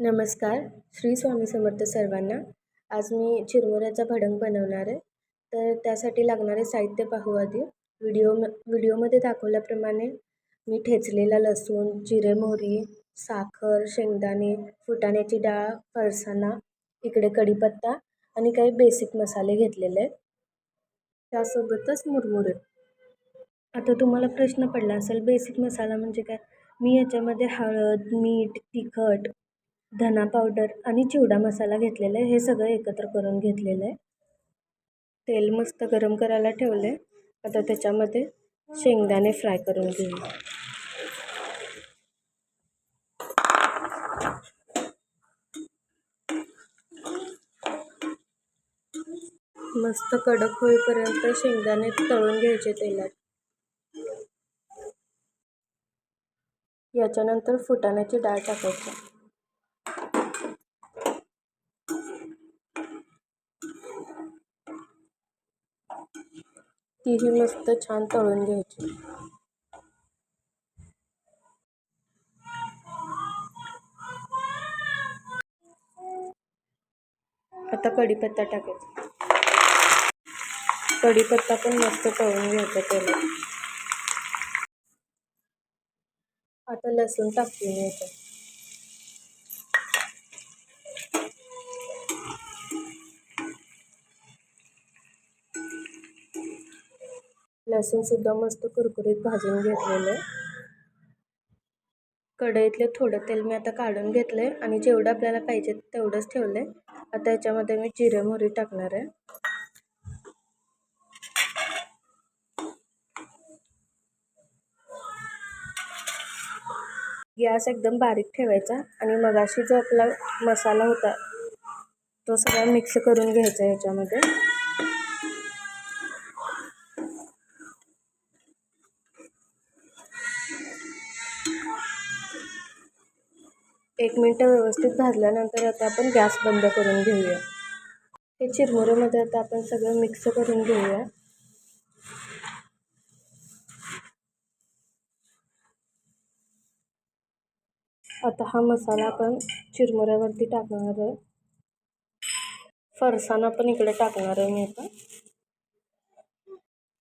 नमस्कार. श्री स्वामी समर्थ सर्वांना. आज मी चिरमुऱ्याचा भडंग बनवणार आहे. तर त्यासाठी लागणारे साहित्य पाहू आधी. व्हिडिओ म व्हिडिओमध्ये दाखवल्याप्रमाणे मी ठेचलेला लसूण जिरे मोहरी साखर शेंगदाणे फुटाण्याची डाळ फरसाणा इकडे कढीपत्ता आणि काही बेसिक मसाले घेतलेले आहेत. त्यासोबतच मुरमुरे. आता तुम्हाला प्रश्न पडला असेल बेसिक मसाला म्हणजे काय? मी याच्यामध्ये हळद मीठ तिखट धना पावडर आणि चिवडा मसाला घेतलेला आहे. हे सगळं एकत्र करून घेतलेलं आहे. तेल मस्त गरम करायला ठेवलं आहे आता त्याच्यामध्ये शेंगदाणे फ्राय करून घेऊ. मस्त कडक होईपर्यंत शेंगदाणे तळून घ्यायचे तेलात. याच्यानंतर फुटाण्याची डाळ टाकायची. तीही मस्त छान तळून घ्यायची. आता कढीपत्ता टाकायचा. कढीपत्ता पण मस्त तळून घ्यायचा त्याला. आता लसूण टाकून घ्यायचं. लसूणसुद्धा मस्त कुरकुरीत भाजून घेतलेलं आहे. कढईतले थोडं तेल मी आता काढून घेतलं आहे आणि जेवढं आपल्याला पाहिजे तेवढंच ठेवलं आहे आता याच्यामध्ये मी जिरे मोहरी टाकणार आहे. गॅस एकदम बारीक ठेवायचा आणि मगाशी जो आपला मसाला होता तो सगळा मिक्स करून घ्यायचा ह्याच्यामध्ये एक मिनटं व्यवस्थित भाजल्यानंतर आता आपण गॅस बंद करून घेऊया. हे चिरमुऱ्यामध्ये आता आपण सगळं मिक्स करून घेऊया. आता हा मसाला आपण चिरमुऱ्यावरती टाकणार आहे. फरसाणा पण इकडे टाकणार आहे मी आता.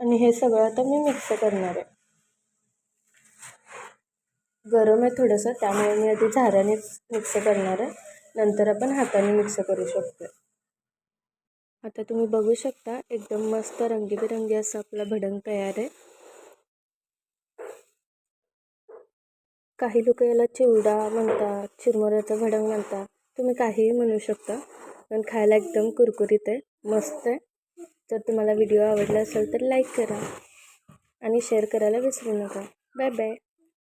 आणि हे सगळं आता मी मिक्स करणार आहे. गरम आहे थोडंसं त्यामुळे मी आधी झाऱ्यानेच मिक्स करणार आहे. नंतर आपण हाताने मिक्स करू शकतो आता तुम्ही बघू शकता एकदम मस्त रंगीबेरंगी असं आपला भडंग तयार आहे. काही लोक याला चिवडा म्हणतात चिरमुऱ्याचं भडंग म्हणतात. तुम्ही काहीही म्हणू शकता पण खायला एकदम कुरकुरीत आहे मस्त आहे. जर तुम्हाला व्हिडिओ आवडला असेल तर लाईक करा आणि शेअर करायला विसरू नका. Bye bye.